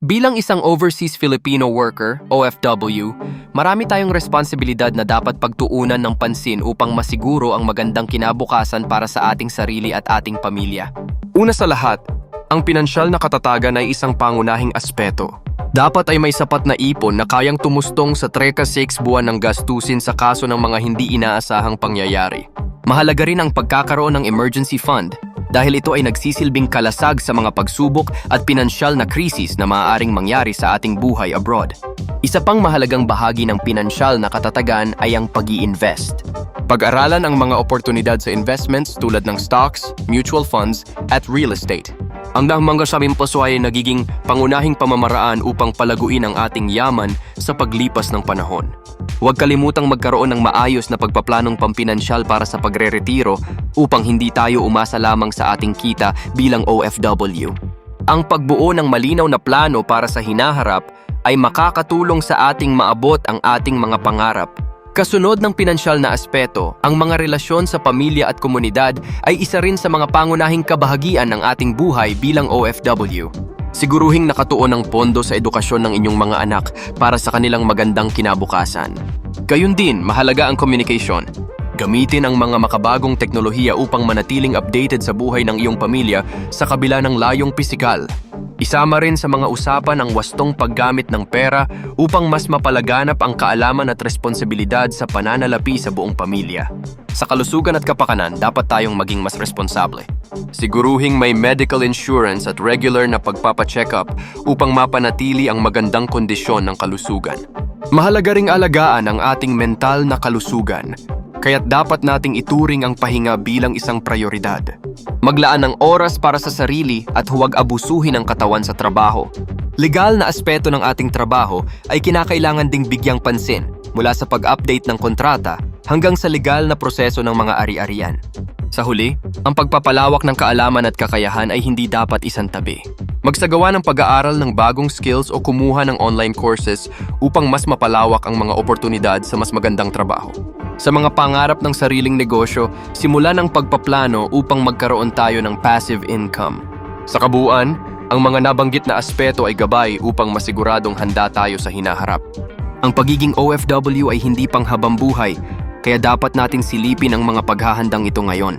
Bilang isang overseas Filipino worker, OFW, marami tayong responsibilidad na dapat pagtuunan ng pansin upang masiguro ang magandang kinabukasan para sa ating sarili at ating pamilya. Una sa lahat, ang pinansyal na katatagan ay isang pangunahing aspeto. Dapat ay may sapat na ipon na kayang tumustong sa 3 6 buwan ng gastusin sa kaso ng mga hindi inaasahang pangyayari. Mahalaga rin ang pagkakaroon ng emergency fund dahil ito ay nagsisilbing kalasag sa mga pagsubok at pinansyal na krisis na maaaring mangyari sa ating buhay abroad. Isa pang mahalagang bahagi ng pinansyal na katatagan ay ang pag invest Pag-aralan ang mga oportunidad sa investments tulad ng stocks, mutual funds, at real estate. Ang mga sabing paso ay nagiging pangunahing pamamaraan upang palaguin ang ating yaman sa paglipas ng panahon. Huwag kalimutang magkaroon ng maayos na pagpaplanong pampinansyal para sa pagre-retiro upang hindi tayo umasa lamang sa ating kita bilang OFW. Ang pagbuo ng malinaw na plano para sa hinaharap ay makakatulong sa ating maabot ang ating mga pangarap. Kasunod ng pinansyal na aspeto, ang mga relasyon sa pamilya at komunidad ay isa rin sa mga pangunahing kabahagian ng ating buhay bilang OFW. Siguruhing nakatuon ang pondo sa edukasyon ng inyong mga anak para sa kanilang magandang kinabukasan. Gayun din, mahalaga ang communication. Gamitin ang mga makabagong teknolohiya upang manatiling updated sa buhay ng iyong pamilya sa kabila ng layong pisikal. Isama rin sa mga usapan ang wastong paggamit ng pera upang mas mapalaganap ang kaalaman at responsibilidad sa pananalapi sa buong pamilya. Sa kalusugan at kapakanan, dapat tayong maging mas responsable. Siguruhing may medical insurance at regular na pagpapacheck up upang mapanatili ang magandang kondisyon ng kalusugan. Mahalaga ring alagaan ang ating mental na kalusugan, kaya't dapat nating ituring ang pahinga bilang isang prioridad. Maglaan ng oras para sa sarili at huwag abusuhin ang katawan sa trabaho. Legal na aspeto ng ating trabaho ay kinakailangan ding bigyang pansin mula sa pag-update ng kontrata hanggang sa legal na proseso ng mga ari-arian. Sa huli, ang pagpapalawak ng kaalaman at kakayahan ay hindi dapat isantabi. Magsagawa ng pag-aaral ng bagong skills o kumuha ng online courses upang mas mapalawak ang mga oportunidad sa mas magandang trabaho. Sa mga pangarap ng sariling negosyo, simulan ang pagpaplano upang magkaroon tayo ng passive income. Sa kabuuan, ang mga nabanggit na aspeto ay gabay upang masiguradong handa tayo sa hinaharap. Ang pagiging OFW ay hindi pang habang buhay, kaya dapat nating silipin ang mga paghahandang ito ngayon.